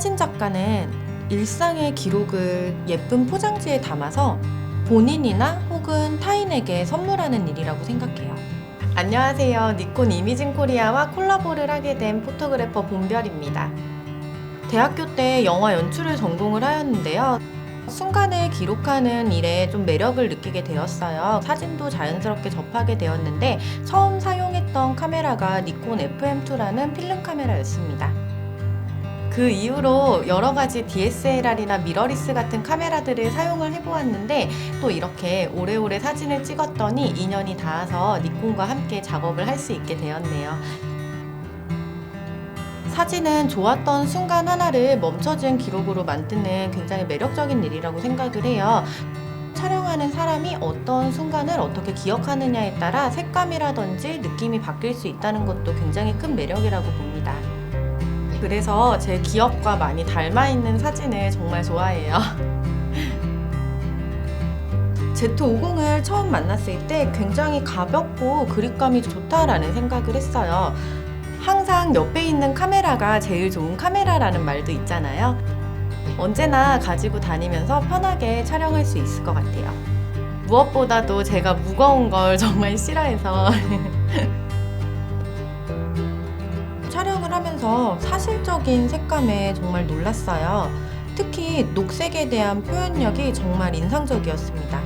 사진 작가는 일상의 기록을 예쁜 포장지에 담아서 본인이나 혹은 타인에게 선물하는 일이라고 생각해요. 안녕하세요. 니콘 이미진 코리아와 콜라보를 하게 된 포토그래퍼 본별입니다. 대학교 때 영화 연출을 전공을 하였는데요. 순간을 기록하는 일에 좀 매력을 느끼게 되었어요. 사진도 자연스럽게 접하게 되었는데 처음 사용했던 카메라가 니콘 FM2라는 필름 카메라였습니다. 그 이후로 여러 가지 DSLR이나 미러리스 같은 카메라들을 사용을 해보았는데 또 이렇게 오래오래 사진을 찍었더니 인연이 닿아서 니콘과 함께 작업을 할 수 있게 되었네요. 사진은 좋았던 순간 하나를 멈춰진 기록으로 만드는 굉장히 매력적인 일이라고 생각을 해요. 촬영하는 사람이 어떤 순간을 어떻게 기억하느냐에 따라 색감이라든지 느낌이 바뀔 수 있다는 것도 굉장히 큰 매력이라고 봅니다. 그래서 제 기억과 많이 닮아 있는 사진을 정말 좋아해요. Z50을 처음 만났을 때 굉장히 가볍고 그립감이 좋다라는 생각을 했어요. 항상 옆에 있는 카메라가 제일 좋은 카메라라는 말도 있잖아요. 언제나 가지고 다니면서 편하게 촬영할 수 있을 것 같아요. 무엇보다도 제가 무거운 걸 정말 싫어해서 하면서 사실적인 색감에 정말 놀랐어요. 특히 녹색에 대한 표현력이 정말 인상적이었습니다.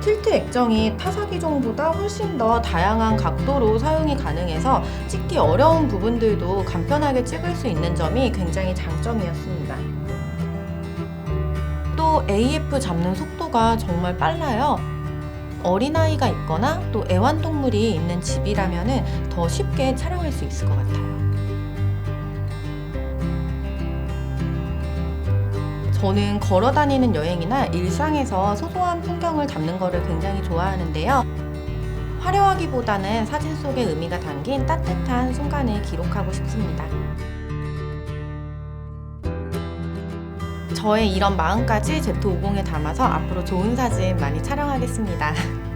틸트 액정이 타사 기종보다 훨씬 더 다양한 각도로 사용이 가능해서 찍기 어려운 부분들도 간편하게 찍을 수 있는 점이 굉장히 장점이었습니다. 또 AF 잡는 속도가 정말 빨라요. 어린아이가 있거나 또 애완동물이 있는 집이라면 더 쉽게 촬영할 수 있을 것 같아요. 저는 걸어 다니는 여행이나 일상에서 소소한 풍경을 담는 거를 굉장히 좋아하는데요. 화려하기보다는 사진 속에 의미가 담긴 따뜻한 순간을 기록하고 싶습니다. 저의 이런 마음까지 Z50에 담아서 앞으로 좋은 사진 많이 촬영하겠습니다.